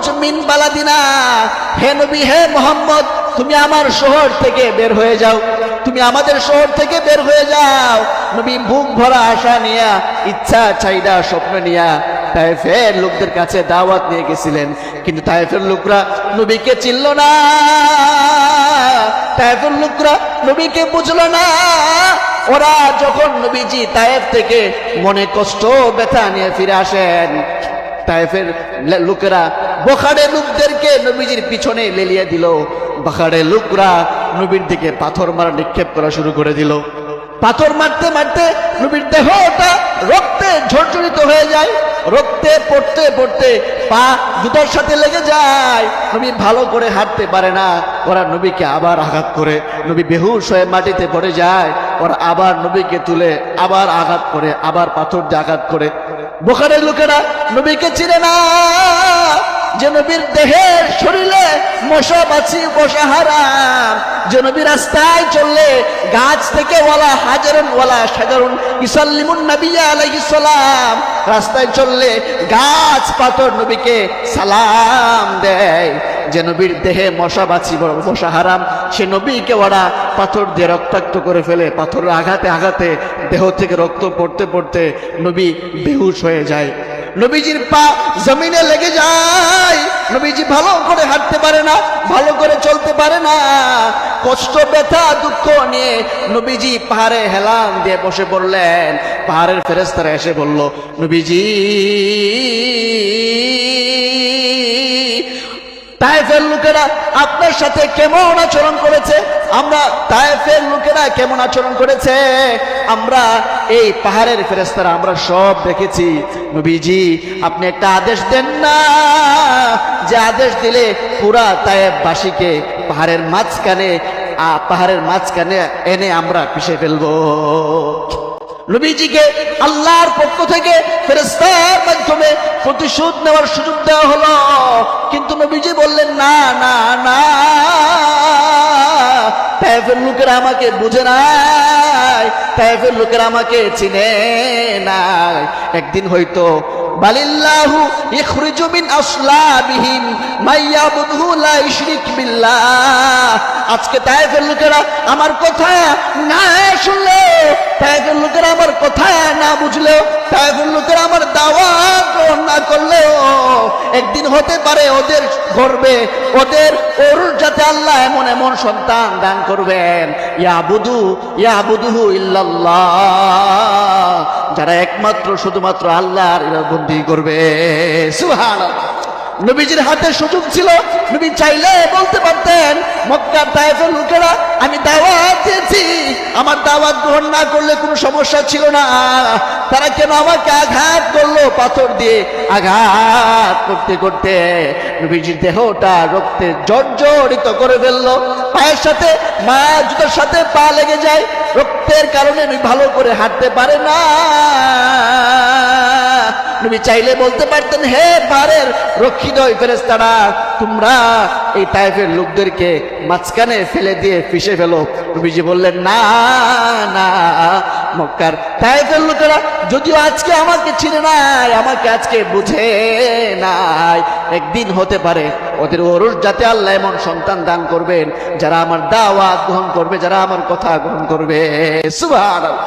উখরুজ মিন বালাদিনা। হে নবী, হে মোহাম্মদ, তুমি আমার শহর থেকে বের হয়ে যাও। তুমি আমাদের শহর থেকে বের হয়ে যাও। নবী, বুক ভরা আশা নিয়া, ইচ্ছা চাইদা স্বপ্ন নিয়া তাইফের লোকদের কাছে দাওয়াত নিয়ে গেছিলেন। কিন্তু তাইফের লোকরা নবীকে চিনল না। তাইফের লোকরা নবীকে বুঝলো না। ওরা যখন নবীজি তায়েফ থেকে মনে কষ্ট, ব্যথা নিয়ে ফিরে আসেন তায়েফের লে- লোকেরা বোখারে লোকদেরকে নবীজির পিছনে লেলিয়ে দিল। বখাড়ে লোকরা নবীর দিকে পাথর মারা নিক্ষেপ করা শুরু করে দিল। পাথর মারতে মারতে নবীর দেহটা রক্তে ঝরঝরিত হয়ে যায়, রক্তে পড়তে পড়তে পা জুতার সাথে লেগে যায়। নবী ভালো করে হাঁটতে পারে না, ওরা নবীকে আবার আঘাত করে। নবী বেহুশ হয়ে মাটিতে পড়ে যায়, ওরা আবার নবীকে তুলে আবার আঘাত করে, আবার পাথর দিয়ে আঘাত করে। বোখারের লোকেরা নবীকে চিনে না। যে নবীর দেহের শরীরে মশা বাছি বসা হারাম। যে রাস্তায় চললে গাছ থেকে ওয়ালা হাজারন ওয়ালা সাজারুন ইসাল্লিমুন নবিয়া আলাইহিস রাস্তায় চললে গাছ পাথর নবীকে সালাম দেয়। যে নবীর দেহে মশা বাছি বসা হারাম, সে নবীকে ওরা পাথর দিয়ে রক্তাক্ত করে ফেলে। পাথরের আঘাতে আঘাতে দেহ থেকে রক্ত পড়তে পড়তে নবী বেহুশ হয়ে যায়। নবীজির পা জমিনে লেগে যায়। নবীজি ভালো করে হাঁটতে পারে না, ভালো করে চলতে পারে না। কষ্ট, ব্যথা, দুঃখ নিয়ে নবীজি পাহাড়ে হেলান দিয়ে বসে পড়লেন। পাহাড়ের ফেরেস্তারা এসে বলল, নবীজি তায়েফের লোকেরা আপনার সাথে কেমন আচরণ করেছে? কেমন আচরণ করেছে? আমরা এই পাহাড়ের ফেরেস্তারা আমরা সব দেখেছি। নবীজি, আপনি একটা আদেশ দেন না। যে আদেশ দিলে পুরা তায়েববাসীকে পাহাড়ের মাঝখানে পাহাড়ের মাঝখানে এনে আমরা পিষে ফেলব। নবীজিকে আল্লাহর পক্ষ থেকে ফেরেস্তার মাধ্যমে প্রতিশোধ নেওয়ার সুযোগ দেওয়া হলো। কিন্তু নবীজি বললেন, না না না। তাইফের লোকেরা আমাকে বুঝে নাই, তাইফের লোকেরা আমাকে চিনে নাই। একদিন হয়তো, বালিল্লাহু ইখরিজু মিন আসলাবিহিম লা ইশরিক বিল্লাহ। আজকে তাইফের লোকেরা আমার কথা না শুনলে তাইফের লোকেরা আমার কথা না বুঝলেও, তাইফের হতে পারে ওদের গর্বে ওদের ওর যাতে আল্লাহ এমন এমন সন্তান দান করবেন। ইয়াবুদু, ইয়াবুদুহু ইল্লাল্লাহ। যারা একমাত্র শুধুমাত্র আল্লাহর বন্দি করবে। সুবহানাল্লাহ। নবীজির হাতে সুযোগ ছিল। নবী চাইলে বলতে পারতেন, মক্কার তায়েফের লোকেরা আমি দাওয়াত দিয়েছি। আমার দাওয়াত গ্রহণ না করলে কোনো সমস্যা ছিল না। তারা কেন আমাকে আঘাত করল? পাথর দিয়ে আঘাত করতে করতে নবীজির দেহটা রক্তে জর্জরিত করে ফেলল। পায়ের সাথে মা জুতোর সাথে পা লেগে যায়। রক্তের কারণে নবী ভালো করে হাঁটতে পারে না নবী চাইলে বলতে পারতেন, হে পারের রক্ষিত ওই ফেরেস্তারা তোমরা এই টাইপের লোকদেরকে মাঝখানে ফেলে দিয়ে ফিসে ফেলো। নবীজি বললেন, না না, মক্কার টাইপের লোকেরা যদিও আজকে আমাকে চিনে নাই, আমাকে আজকে বুঝে নাই, একদিন হতে পারে ওদের ওরস যাতে আল্লাহ এমন সন্তান দান করবেন, যারা আমার দাওয়াত গ্রহণ করবে, যারা আমার কথা গ্রহণ করবে। সুবহানাল্লাহ।